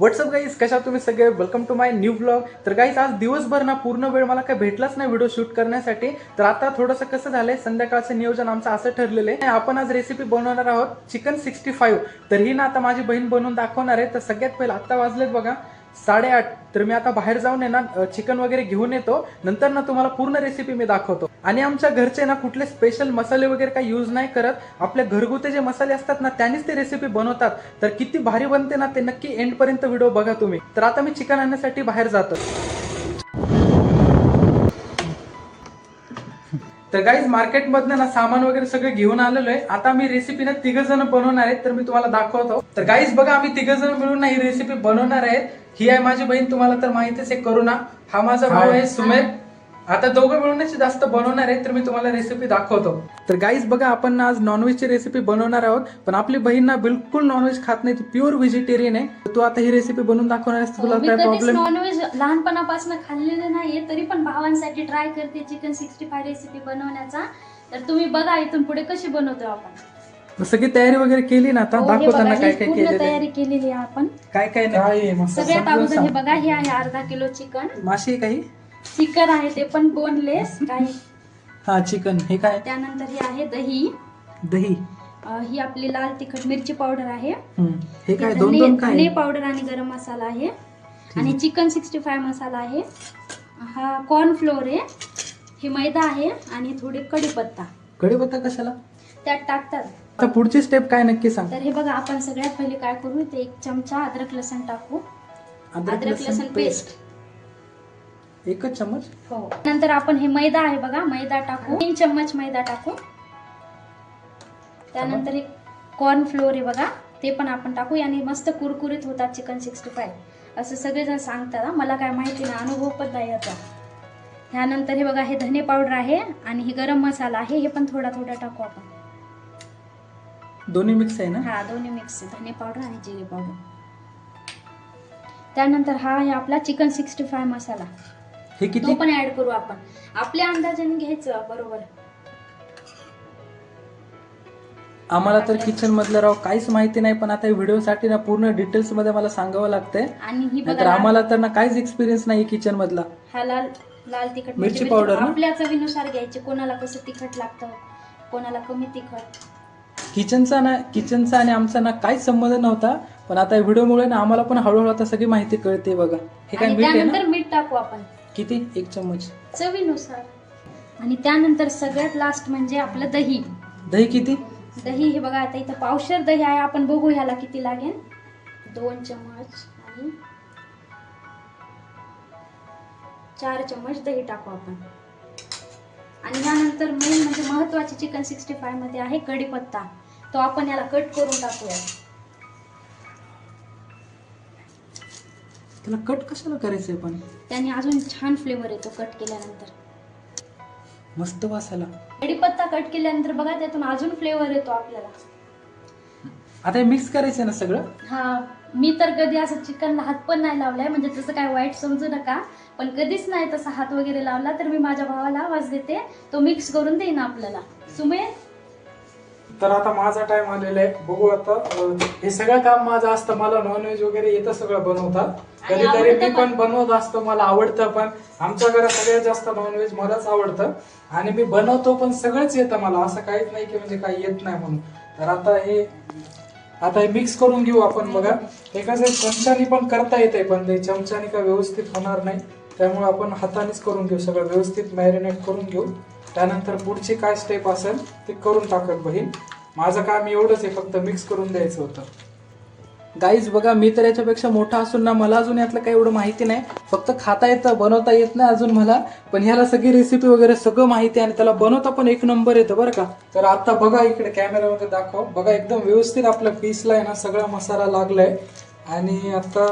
WhatsApp guys कशा तुम्ही सगळे? Welcome to my new blog तर गाईज आज दिवसभर ना पूर्ण वेळ मला काय भेटलाच नाही व्हिडिओ शूट करण्यासाठी. तर आता थोडंसं कसं झालंय? संध्याकाळचं नियोजन आमचं असं ठरलेलं आहे. आपण आज रेसिपी बनवणार आहोत चिकन सिक्स्टी फाईव्ह तर ही ना आता माझी बहीण बनवून दाखवणार आहे. तर सगळ्यात पहिलं आत्ता वाजलेत बघा. साडेआठ. तर मी आता बाहेर जाऊन आहे ना चिकन वगैरे घेऊन येतो. नंतर ना तुम्हाला पूर्ण रेसिपी मी दाखवतो. आणि आमच्या घरचे ना कुठले स्पेशल मसाले वगैरे काही यूज नाही करत. आपल्या घरगुती जे मसाले असतात ना त्यांनीच ते रेसिपी बनवतात. तर किती भारी बनते ना ते नक्की एंड पर्यंत व्हिडिओ बघा तुम्ही. तर आता मी चिकन आणण्यासाठी बाहेर जातो तर गाईज मार्केटमधनं ना सामान वगैरे सगळं घेऊन आलेलो आहे आता मी रेसिपी ना तिघ जण बनवणार आहेत तर मी तुम्हाला दाखवतो. तर गाईज बघा आम्ही तिघ जण मिळून ना ही रेसिपी बनवणार आहेत. ही आहे माझी बहीण तुम्हाला तर माहितीच आहे करुणा. हा माझा भाऊ आहे सुमेर. आता दोघं मिळूनच जास्त बनवणार आहेत तर मी तुम्हाला रेसिपी दाखवतो. तर गाईज बघा आपण ना आज नॉनव्हेजची रेसिपी बनवणार आहोत पण आपली बहीण ना बिलकुल नॉनव्हेज खात नाही ती प्युअर व्हेजिटेरियन आहे. तू आता ही रेसिपी बनवून दाखवणार आहेस तुला मी काय प्रॉब्लेम नॉनव्हेज लहानपणापासून खाल्लेलं नाहीये तरी पण भावांसाठी ट्राय करते चिकन सिक्स्टी फाय रेसिपी बनवण्याचा. तर तुम्ही बघा इथून पुढे कशी बनवतो आपण. सगळी तयारी वगैरे केली ना आता? हो, हे दाखव त्यांना बघा, काय ही काय केलेलं आहे. तयारी केलेली आहे आपण. काय काय नाही? सगळ्यात अगोदर हे बघा हे आहे अर्धा किलो चिकन माशी आहे काही? चिकन आहे ते पण बोनलेस काही हा चिकन. हे काय? त्यानंतर हे आहे दही. दही. अं, ही आपली लाल तिखट मिरची पावडर आहे. हम्म. हे काय दोन धने दोन काय? धने पावडर आणि गरम मसाला आहे. आणि चिकन सिक्स्टी फाय मसाला आहे. हा कॉर्न फ्लोअर आहे. हे मैदा आहे आणि थोडे कढीपत्ता. कढीपत्ता कशाला? त्यात टाकतात. आता पुढची स्टेप काय नक्की सांग. तर हे बघा आपण सगळ्यात पहिले काय करू? ते एक चमचा अद्रक लसण टाकू. अद्रक लसूण पेस्ट एकच चमच हो. नंतर आपण हे मैदा आहे बघा मैदा टाकू. तीन चम्मच मैदा टाकू. त्यानंतर हे कॉर्न फ्लोअर आहे बघा ते पण आपण टाकू. आणि मस्त कुरकुरीत होतात चिकन सिक्स्टी फाय असं सगळेजण सांगतात. मला काय माहिती नाही अनुभव पण नाही याचा. ह्यानंतर हे बघा हे धने पावडर आहे आणि हे गरम मसाला आहे हे पण थोडा थोडा टाकू आपण. दोन्ही मिक्स आहे ना? हा दोन्ही मिक्स धने पावडर आणि जिरे पावडर. त्यानंतर हा आहे आपला चिकन सिक्स्टी फाय मसाला. हे तो किती? पण ऍड करू आपण. आपल्या अंदाजाने घ्यायचं बरोबर. आम्हाला तर किचन मधलं राव काहीच माहिती नाही पण आता व्हिडिओ साठी ना पूर्ण डिटेल्समध्ये मला सांगावं लागतंय. आणि ही नाहीतर बघा आम्हाला तर ना काहीच एक्सपिरियन्स नाही किचन मधला. हा लाल लाल तिखट मिरची म्हणजे powder ना? आपल्या चवीनुसार घ्यायचे कोणाला कसं तिखट लागतं कोणाला कमी तिखट. किचनचा ना किचनचा आणि आमचा ना काहीच संबंध नव्हता पण आता व्हिडिओमुळे ना आम्हाला पण हळूहळू आता सगळी माहिती कळते बघा. हे काय आणि मीठ आहे ना? त्यानंतर मीठ टाकू आपण. किती? एक चम्मच. चवीनुसार. आणि त्यानंतर सगळ्यात लास्ट म्हणजे आपलं दही. दही किती? दही हे बघा आता इथं पावशर दही आहे. आपण बघू ह्याला किती लागेल. दोन चम्मच आणि चार चम्मच दही टाकू आपण. आणि यानंतर मेन म्हणजे महत्वाची चिकन सिक्स्टी फायमध्ये आहे कढीपत्ता. तो आपण याला कट करून टाकूया. त्याला कट कशाला करायचंय पण? त्याने अजून छान फ्लेवर येतो कट केल्यानंतर. मस्त वासाला. कढीपत्ता कट केल्यानंतर बघा त्यातून अजून फ्लेवर येतो आपल्याला. आता हे मिक्स करायचंय ना सगळं? हा मी तर कधी असं चिकनला हात पण नाही लावलाय म्हणजे तसं काय वाईट समजू नका. पण कधीच नाही तसा हात वगैरे लावला तर मी माझ्या भावाला आवाज देते तो मिक्स करून देईन आपल्याला. सुमे तर आता माझा टाइम आलेला आहे. बघू आता हे सगळं काम माझं असतं. मला नॉनव्हेज वगैरे येतं सगळं बनवता आणि कधीतरी मी पण. बनवत असतो. मला आवडतं पण. आमच्या घरात सगळ्यात जास्त नॉनव्हेज मलाच आवडतं. आणि मी बनवतो पण सगळंच येतं मला. असं काहीच नाही की म्हणजे काही येत नाही म्हणून. तर आता हे आता हे मिक्स करून घेऊ आपण बघा. हे कसं चमच्यानी पण करता येते पण ते चमच्यानी काय व्यवस्थित होणार नाही. त्यामुळे आपण हातानेच करून घेऊ सगळं. व्यवस्थित मॅरिनेट करून घेऊ. त्यानंतर पुढची काय स्टेप असेल ते करून टाकत बहीण. माझं काम एवढंच आहे फक्त मिक्स करून द्यायचं होतं. गाईज बघा मी तर याच्यापेक्षा मोठा असून ना मला अजून यातलं काही एवढं माहिती नाही. फक्त खाता येतं बनवता येत नाही अजून मला. पण ह्याला सगळी रेसिपी वगैरे सगळं माहिती आहे आणि त्याला बनवता पण एक नंबर येतं बरं का. तर आता बघा इकडे कॅमेऱ्यामध्ये दाखव. बघा एकदम व्यवस्थित आपल्या पीसला आहे ना सगळा मसाला लागलाय. आणि आता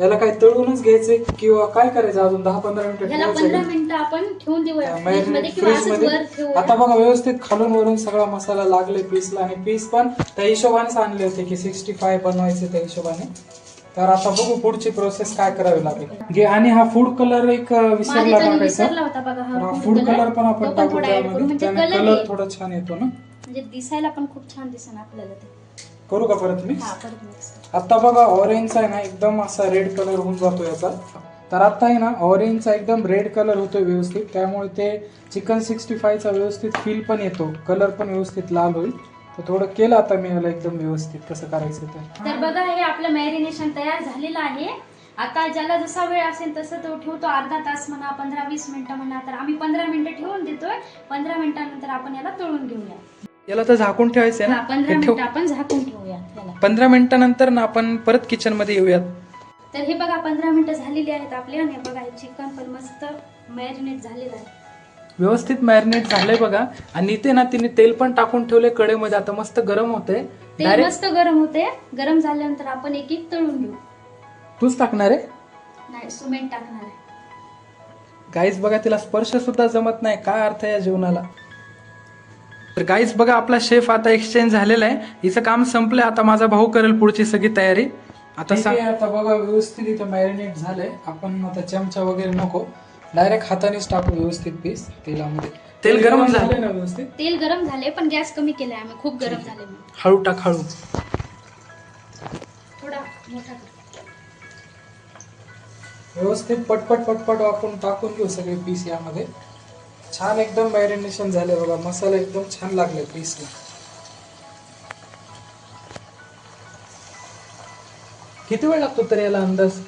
याला काय तळूनच घ्यायचंय किंवा काय करायचं अजून? दहा पंधरा मिनिटं ह्याला पंधरा? मिनिटं आपण ठेवून देऊया फ्रीजमध्ये मॅरिनेट किंवा फ्रीज असंच मध्ये. वर ठेवू आता बघा व्यवस्थित खालून वरून सगळा मसाला लागले पीसला आणि पीस पण त्या हिशोबानेच आणले होते की सिक्स्टी फाय बनवायचे त्या हिशोबाने. तर आता बघू पुढची प्रोसेस काय करावी लागेल. घे आणि हा फूड कलर एक अं, विसरला टाकायचा. विसरला होता बघा तर हा हा फूड कलर. पण तो आपण पण टाकू थोडा ऍड करू. त्यामध्ये. म्हणजे त्याने कलर कलर थोडा छान येतो ना. म्हणजे दिसायला पण खूप छान दिसेल आपल्याला ते. करू का परत मिक्स हा परत मिक्स आता बघा ऑरेंजचा आहे ना एकदम असा रेड कलर होऊन जातो याचा. तर आता आहे ना ऑरेंजचा एकदम रेड कलर होतो व्यवस्थित. त्यामुळे ते चिकन सिक्स्टी फायचा व्यवस्थित फील पण येतो. कलर पण व्यवस्थित लाल होईल. तर थोडं केलं आता मी याला एकदम व्यवस्थित कसं करायचं ते तर बघा हे आपलं मॅरिनेशन तयार झालेलं आहे. आता ज्याला जसा वेळ असेल तसं तो ठेवतो अर्धा तास म्हणा पंधरा वीस मिनिटं म्हणा. तर आम्ही पंधरा मिनिटं ठेवून देतोय. पंधरा मिनिटानंतर आपण याला तळून घेऊया. याला तर झाकून ठेवायचं आहे हा ना पंधरा हे ठेव. मिनिटं आपण झाकून ठेवूया पंधरा मिनिटानंतर ना आपण परत किचनमध्ये येऊयात. तर हे बघा पंधरा मिनिटं झालेली आहेत आपले आणि हे बघा हे चिकन पण मस्त मॅरिनेट झालेलं आहे. व्यवस्थित मॅरिनेट झालंय बघा. आणि इथे ना तिने तेल पण टाकून ठेवले कडेमध्ये आता मस्त गरम होते तेल डायरेक्ट मस्त गरम होते गरम झाल्यानंतर आपण एक एक तळून घेऊ. तूच टाकणार आहे? नाही सुमेंट टाकणार आहे. गाईज बघा तिला स्पर्श सुद्धा जमत नाही. काय अर्थ आहे या जीवनाला तर गाईज बघा आपला शेफ आता एक्सचेंज झालेला आहे. हिचं काम संपलंय. आता माझा भाऊ करेल पुढची सगळी तयारी. आता आता बघा व्यवस्थित इथं मॅरिनेट झालंय. आपण आता चमचा वगैरे नको. डायरेक्ट हातानेच टाकू व्यवस्थित पीस तेलामध्ये. तेल गरम झालं. ना व्यवस्थित? तेल गरम झाले पण गॅस कमी केलाय आम्ही. खूप गरम झाले हळू टाक हळू. थोडा मोठा कर. व्यवस्थित पटपट पटपट आपण टाकून घेऊ सगळे पीस यामध्ये. छान एकदम मॅरिनेशन झाले बघा. मसाला एकदम छान लागले पीसला किती वेळ लागतो तरी याला अंदाज?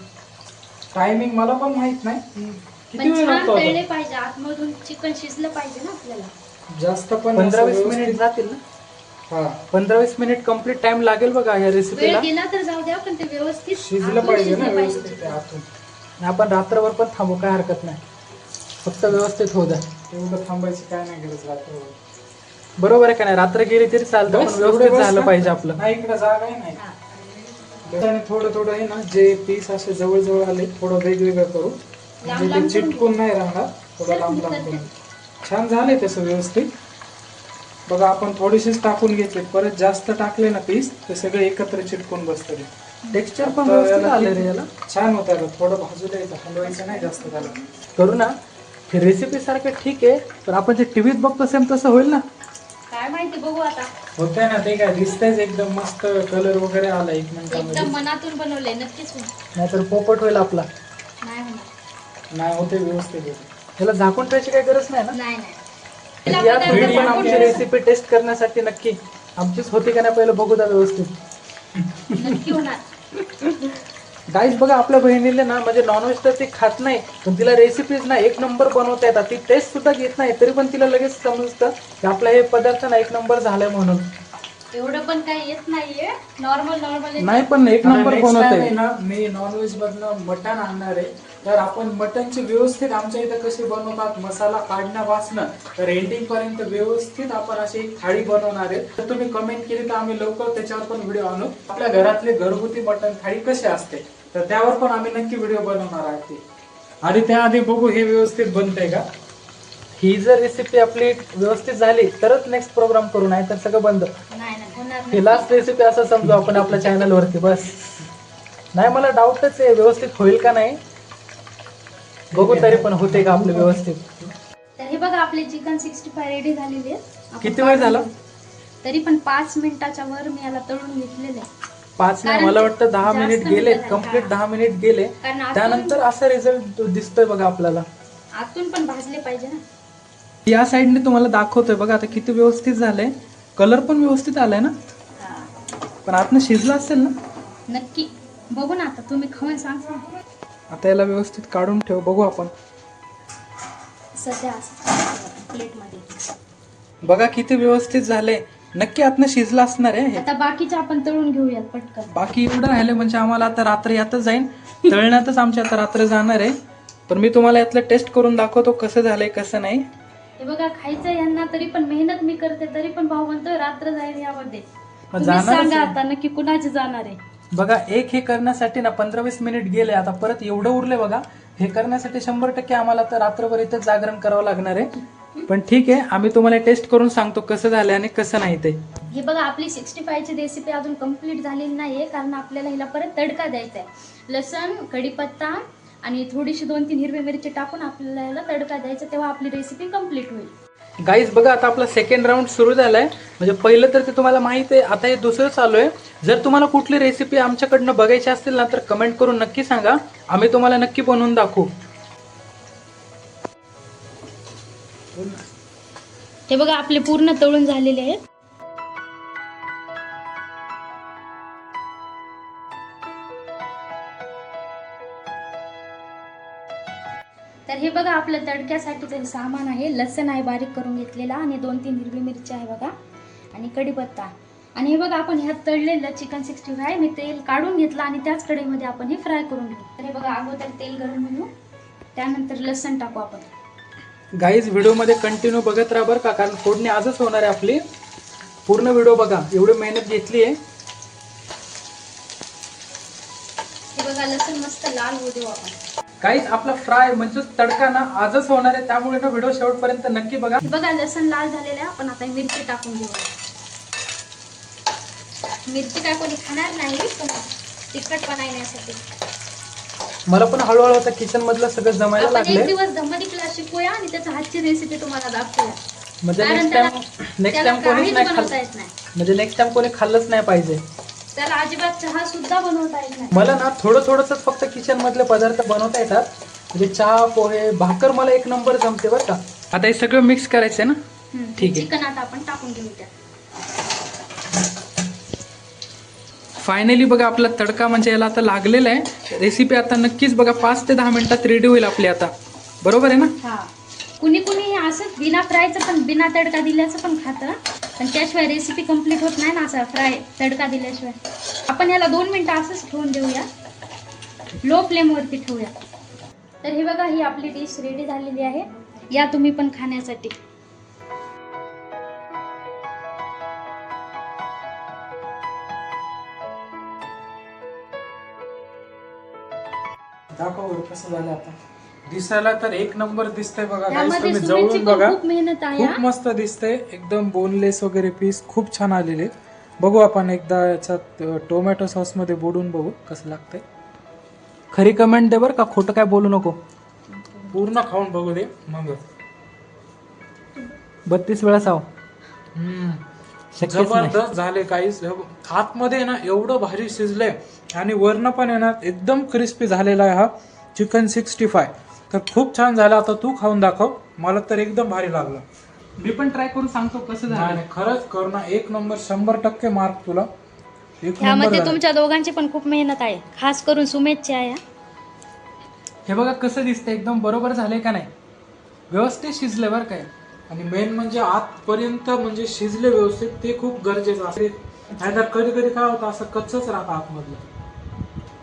टायमिंग मला पण माहीत नाही. किती पण वेळ छान लागतो तळले आता? पाहिजे. आतमधून चिकन शिजलं पाहिजे ना आपल्याला. जास्त पण पंधरा वीस मिनिट जातील ना? हा. पंधरा वीस मिनिट कंप्लीट टाइम लागेल बघा या वेळ रेसिपीला गेला तर जाऊ द्या पण ते व्यवस्थित शिजलं आतून पाहिजे ना शिजलं व्यवस्थित ते. आतून. आपण रात्रभर पण थांबू काय हरकत नाही. फक्त व्यवस्थित होऊ द्या. एवढं थांबायची काय नाही गरज रात्रभर. बरोबर आहे का नाही? रात्र गेली तरी चालतं पण व्यवस्थित झालं पाहिजे आपलं. नाही इकडे जागा नाही हा. आणि थोडं थोडं आहे ना जे पीस असे जवळ जवळ आले थोडं वेगवेगळं करू. लांब म्हणजे लांब ते करून चिटकून नाही राहणार थोडं लांब लांब. करून. छान झाले तसं व्यवस्थित. बघा आपण थोडेसेच टाकून घेतले. परत जास्त टाकले ना पीस ते सगळे एकत्र चिटकून बसतं टेक्स्चर पण व्यवस्थित आलं रे याला. छान होतं याला थोडं भाजूला येतं हलवायचं नाही जास्त त्याला करू ना. हे रेसिपी सारखं ठीक आहे पण आपण जे टीव्हीत बघतो सेम तसं होईल ना? काय माहिती बघू आता. होतंय ना ते काय दिसतंयच एकदम मस्त कलर वगैरे आला एक मिनिटामध्ये एकदम मनातून बनवलंय नक्कीच होईल. नाहीतर पोपट होईल आपला. नाही होणार. नाही होते व्यवस्थित. होते त्याला झाकून ठेवायची काही गरज नाही ना? नाही नाही. या पदार्थ तुम्ही पण आमची. रेसिपी टेस्ट करण्यासाठी नक्की. आमचीच होती का नाही पहिलं बघू द्या व्यवस्थित. नक्की होणार. गाईज बघा आपल्या बहिणीला ना म्हणजे नॉनव्हेज तर ती खात नाही पण तिला रेसिपीज ना एक नंबर बनवता येतात. ती टेस्ट सुद्धा घेत नाही तरी पण तिला लगेच समजतं की आपला हे पदार्थ ना एक नंबर झालाय म्हणून. एवढं पण काही येत नाहीये. नॉर्मल नॉर्मल नाही पण एक नंबर बनवतोय ना मी नॉनव्हेज मधनं मटण आणणार आहे. तर आपण मटणचे व्यवस्थित आमच्या इथं कसे बनवतात मसाला काढण्यापासनं तर एंडिंग पर्यंत व्यवस्थित आपण अशी एक थाळी बनवणार आहे. तर तुम्ही कमेंट केली तर आम्ही लवकर त्याच्यावर पण व्हिडिओ आणू. आपल्या घरातले घरगुती मटण थाळी कशी असते? तर त्यावर पण आम्ही नक्की व्हिडिओ बनवणार आहे. ते आणि त्याआधी बघू हे व्यवस्थित बनतंय का? ही जर रेसिपी आपली व्यवस्थित झाली तरच नेक्स्ट प्रोग्राम करू नाही तर सगळं बंद. ही लास्ट रेसिपी असं समजू आपण आपल्या चॅनल वरती बस. नाही मला डाऊटच आहे व्यवस्थित होईल का नाही? बघू तरी पण होते का आपलं व्यवस्थित. तर हे बघा आपले चिकन सिक्स्टी फाय रेडी झालेले आपण किती वेळ झाला? तरी पण पाच मिनिटाच्या वर मी याला तळून घेतलेले आहे. पाच नाही मला वाटतं दहा मिनिट गेले. कंप्लीट. दहा मिनिट गेले. त्यानंतर असा रिझल्ट दिसतोय बघा आपल्याला. आतून पण भाजले पाहिजे ना. या साईडने तुम्हाला दाखवतोय बघा आता किती व्यवस्थित झालंय. कलर पण व्यवस्थित आलाय ना? पण आतनं शिजलं असेल ना? नक्की. बघू ना आता तुम्ही खाऊन सांगता आता याला व्यवस्थित काढून ठेव बघू आपण. सध्या प्लेटमध्ये. बघा किती व्यवस्थित झालंय. नक्की आतनं शिजलं असणार आहे हे. आता बाकीचे आपण तळून घेऊयात पटकन. बाकी एवढं राहिलं म्हणजे आम्हाला आता रात्र यातच जाईन. तळण्यातच आमची आता रात्र जाणार आहे. पण मी तुम्हाला यातलं टेस्ट करून दाखवतो कसं झालंय कसं नाही. हे बघा खायचं यांना तरी पण मेहनत मी करते तरी पण भाऊ म्हणतोय रात्र जाईल यामध्ये. तुम्ही जाणारच सांगा आहे. आता नक्की कुणाची जाणार आहे? बघा एक हे करण्यासाठी ना पंधरा वीस मिनिट गेले आता परत एवढं उरले बघा. हे करण्यासाठी शंभर टक्के आम्हाला तर रात्रभर इथं जागरण करावं लागणार आहे. पण ठीक आहे आम्ही तुम्हाला टेस्ट करून सांगतो कसं झालंय आणि कसं नाही ते. हे बघा आपली सिक्स्टी फायची रेसिपी अजून कंप्लीट झालेली नाहीये कारण आपल्याला हिला परत तडका द्यायचा आहे. लसण कढीपत्ता आणि थोडीशी दोन तीन हिरवी मिरची टाकून आपल्याला याला तडका द्यायचा तेव्हा आपली रेसिपी कंप्लीट होईल. गाईज बघा आता आपला सेकंड राऊंड सुरू झालाय. म्हणजे पहिलं तर ते तुम्हाला माहीत आहे आता हे दुसरं चालू आहे. जर तुम्हाला कुठली रेसिपी आमच्याकडनं बघायची असतील ना तर कमेंट करून नक्की सांगा. आम्ही तुम्हाला नक्की बनवून दाखवू. हे बघा आपले पूर्ण तळून झालेले आहेत. आपलं तडक्यासाठीचं सामान आहे. लसण आहे बारीक करून घेतलेला आणि दोन तीन हिरवी मिरची आहे बघा. आणि कढीपत्ता आणि हे बघा आपण ह्यात तळलेलं चिकन सिक्स्टी फ्राय मी तेल काढून घेतलं आणि त्याच कढईमध्ये आपण हे फ्राय करून घेऊ तर हे बघा अगोदर तेल गरम घेऊ त्यानंतर लसण टाकू आपण. गाईज व्हिडिओमध्ये कंटिन्यू बघत राहा बरं का कारण फोडणी आजच होणार आहे आपली. पूर्ण व्हिडिओ बघा एवढी मेहनत घेतली आहे. हे बघा लसण मस्त लाल होऊ देऊ आपण. गाईज आपला फ्राय म्हणजे तडका ना आजच होणार आहे. त्यामुळे ना व्हिडिओ शेवटपर्यंत नक्की बघा. बघा लसण लाल झालेलं आहे. आपण आता मिरची टाकून घेऊ मिरची काय कोणी खाणार नाही पण तिखटपणा येण्यासाठी मला पण हळूहळू आता किचन मधलं सगळं जमायला आपण एक लागले दिवस धम्मदी क्लास शिकूया आणि त्याच्या हातची रेसिपी तुम्हाला दाखवूया. म्हणजे नेक्स्ट टाइम नेक्स्ट टाइम काहीच येत नाही. म्हणजे नेक्स्ट टाइम कोणी खाल्लंच नाही पाहिजे. त्याला अजिबात चहा सुद्धा बनवता येत नाही. मला ना थोडं थोडंसंच फक्त किचन मधले पदार्थ बनवता येतात. म्हणजे चहा पोहे भाकर मला एक नंबर जमते बरं का. आता हे सगळं मिक्स करायचं ना? हम्म. ठीक आहे. चिकन आता आपण टाकून घेऊ त्या फायनली बघा आपला तडका म्हणजे याला आता लागलेला आहे. रेसिपी आता नक्कीच बघा पाच ते दहा मिनिटात रेडी होईल आपली आता. बरोबर आहे ना? हा. कुणी कुणी हे असंच बिना फ्रायचं पण बिना तडका दिल्याचं पण खातं. पण त्याशिवाय रेसिपी कंप्लीट होत नाही ना असं फ्राय तडका दिल्याशिवाय. आपण याला दोन मिनटं असंच ठेवून देऊया. लो फ्लेमवरती ठेवूया. तर हे बघा ही आपली डिश रेडी झालेली आहे. या तुम्ही पण खाण्यासाठी. दाखव कसं झालं आता. दिसायला तर एक नंबर दिसतंय बघा guys. त्यामध्ये तुम्ही सुनेची जवळून पण बघा. खूप मेहनत आहे खूप हा. मस्त दिसतंय. एकदम बोनलेस वगैरे पीस खूप छान आलेले. आहेत. बघू आपण एकदा याच्यात अ, टोमॅटो सॉसमध्ये बुडून बघू कसं लागतंय. खरी कमेंट दे बरं का? खोटं काय बोलू नको. पूर्ण खाऊन बघू दे. मग. बत्तीस वेळा साव जबरदस्त झाले काहीच आतमध्ये ना एवढं भारी शिजलंय. आणि वर्ण पण आहे ना एकदम क्रिस्पी झालेला आहे हा. चिकन सिक्स्टी फाय तर खूप छान झालं. आता तू खाऊन दाखव. मला तर एकदम भारी लागलं. मी पण ट्राय करून सांगतो कसं झालं. खरंच कर ना एक नंबर शंभर टक्के मार्क तुला. एक नंबर झालं. तुमच्या दोघांची पण खूप मेहनत आहे. खास करून सुमेधची आहे हा. हे बघा कसं दिसतंय. एकदम बरोबर झालंय का नाही? व्यवस्थित शिजले बरं काय आणि मेन म्हणजे आतपर्यंत म्हणजे शिजले व्यवस्थित ते खूप गरजेचं असते. नाहीतर कधी कधी काय होतं असं कच्चच राहतं आतमधलं.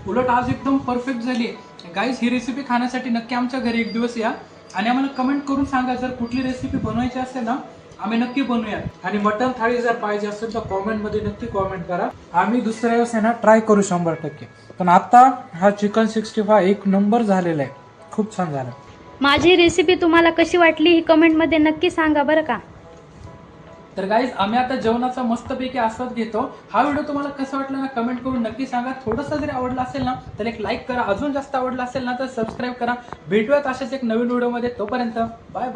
उलट आज एकदम परफेक्ट झाली गाईस ही रेसिपी खाण्यासाठी नक्की आमच्या घरी एक दिवस या. आणि आम्हाला कमेंट करून सांगा जर कुठली रेसिपी बनवायची असेल ना आम्ही नक्की बनवूयात. आणि मटन थाळी जर पाहिजे असेल तर कॉमेंटमध्ये नक्की कॉमेंट करा. आम्ही दुसऱ्या वेळेस आहे ना ट्राय करू शंभर टक्के. पण आता हा चिकन सिक्स्टी फाय एक नंबर झालेला आहे. खूप छान झालं. माझी रेसिपी तुम्हाला कशी वाटली ही कमेंटमध्ये नक्की सांगा बरं का. तर गाईज आम्ही आता जेवणाचा मस्तपैकी आस्वाद घेतो. हा व्हिडिओ तुम्हाला कसा वाटला ना कमेंट करून नक्की सांगा. थोडंसं जरी आवडला असेल ना तर एक लाईक करा. अजून जास्त आवडला असेल ना तर सबस्क्राईब करा. भेटूयात अशाच एक नवीन व्हिडिओमध्ये तोपर्यंत बाय बाय